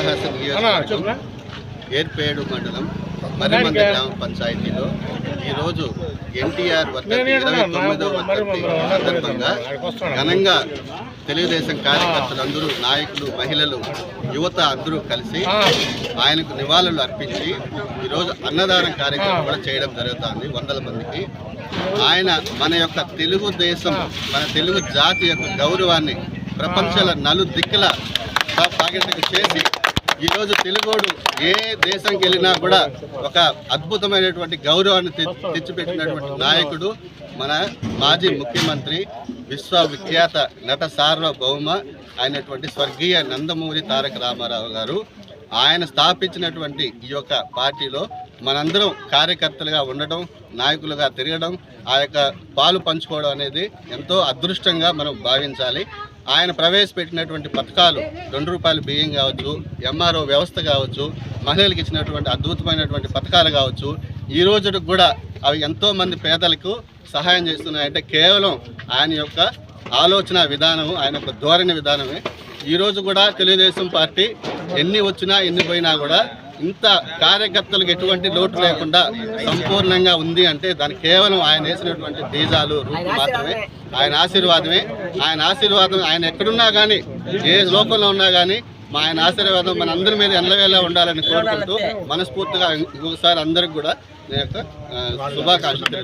నియోజకవర్గం ఏర్పేడు మండలం మరిమంద గ్రామ పంచాయతీలో ఈరోజు ఎన్టీఆర్ వర్ధంతి ఇరవై తొమ్మిదవ వర్ధంతి సందర్భంగా ఘనంగా తెలుగుదేశం కార్యకర్తలందరూ నాయకులు మహిళలు యువత అందరూ కలిసి ఆయనకు నివాళులు అర్పించి ఈరోజు అన్నదానం కార్యక్రమం కూడా చేయడం జరుగుతుంది వందల మందికి. ఆయన మన యొక్క తెలుగుదేశం మన తెలుగు జాతి యొక్క గౌరవాన్ని ప్రపంచాల నలు దిక్కుల చేసి ఈరోజు తెలుగోడు ఏ దేశంకి వెళ్ళినా కూడా ఒక అద్భుతమైనటువంటి గౌరవాన్ని తెచ్చిపెట్టినటువంటి నాయకుడు మన మాజీ ముఖ్యమంత్రి విశ్వవిఖ్యాత నట సార్వభౌమ అయినటువంటి స్వర్గీయ నందమూరి తారక రామారావు గారు. ఆయన స్థాపించినటువంటి ఈ యొక్క పార్టీలో మనందరం కార్యకర్తలుగా ఉండడం నాయకులుగా తిరగడం ఆ యొక్క పాలు పంచుకోవడం అనేది ఎంతో అదృష్టంగా మనం భావించాలి. ఆయన ప్రవేశపెట్టినటువంటి పథకాలు రెండు రూపాయల బియ్యం కావచ్చు ఎంఆర్ఓ వ్యవస్థ కావచ్చు మహిళలకు ఇచ్చినటువంటి అద్భుతమైనటువంటి పథకాలు కావచ్చు ఈ రోజుకు కూడా అవి ఎంతోమంది పేదలకు సహాయం చేస్తున్నాయంటే కేవలం ఆయన యొక్క ఆలోచన విధానం ఆయన యొక్క ధోరణి విధానమే. ఈరోజు కూడా తెలుగుదేశం పార్టీ ఎన్ని వచ్చినా ఎన్ని పోయినా కూడా ఇంత కార్యకర్తలకు ఎటువంటి లోటు లేకుండా సంపూర్ణంగా ఉంది అంటే దాని కేవలం ఆయన వేసినటువంటి బీజాలు రూపు మాత్రమే. ఆయన ఆశీర్వాదమే. ఆయన ఆశీర్వాదం ఆయన ఎక్కడున్నా కానీ ఏ లోకంలో ఉన్నా కానీ మా ఆయన ఆశీర్వాదం మన అందరి మీద ఎల్లవేళ ఉండాలని కోరుకుంటూ మనస్ఫూర్తిగా ఇంకొకసారి అందరికి కూడా నేను యొక్క శుభాకాంక్షలు